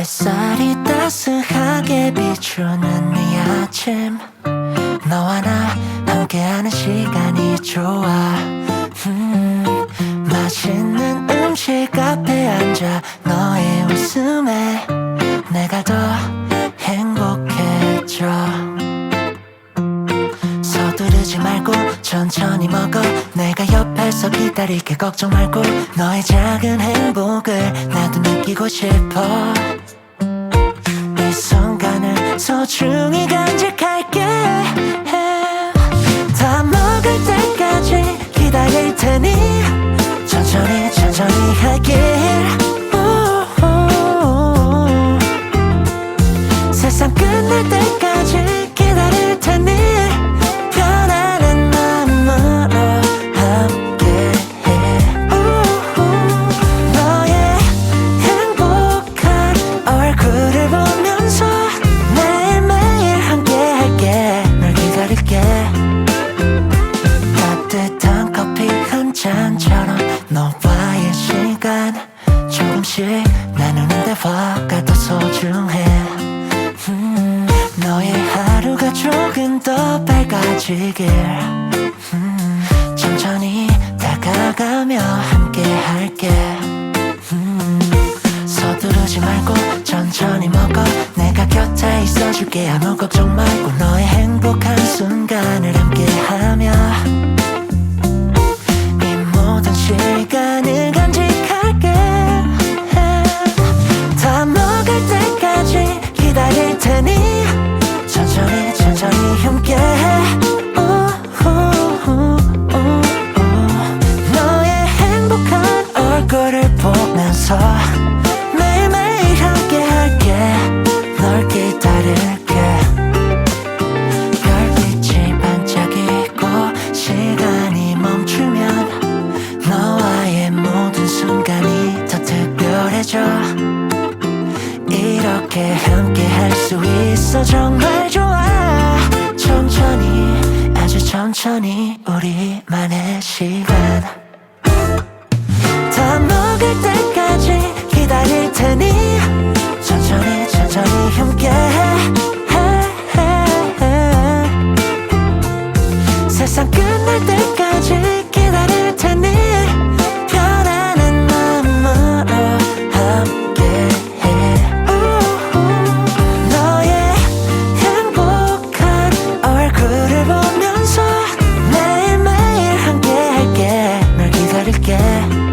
햇살이 따스하게 비추는 이 아침. 너와 나 함께하는 시간이 좋아. 음, 맛있는 음식 앞에 앉아 너의 웃음에 내가 더 행복해져. 서두르지 말고 천천히 먹어. 내가 옆에서 기다릴게. 걱정 말고 너의 작은 행복을 나도 느끼고 싶어 소중히 간직할게 다 먹을 때까지 기다릴 테니 천천히 천천히 우우우. 세상 끝날 때까지 조금씩 나누는 대화가 더 소중해. 음, 너의 하루가 조금 더 밝아지길. 음, 천천히 다가가며 함께 할게. 음, 서두르지 말고 천천히 먹어. 내가 곁에 있어줄게. 아무 걱정 말고 너의 행복한 순간을 함께 하며. 이 모든 시간 있어줘. 이렇게 함께 할 수 있어. 정말 좋아. 천천히 아주 천천히 우리만의 시간. 다 먹을 때까지 기다릴 테니 천천히 천천히 함께 세상 끝날 때까지 기다릴 테니 Yeah.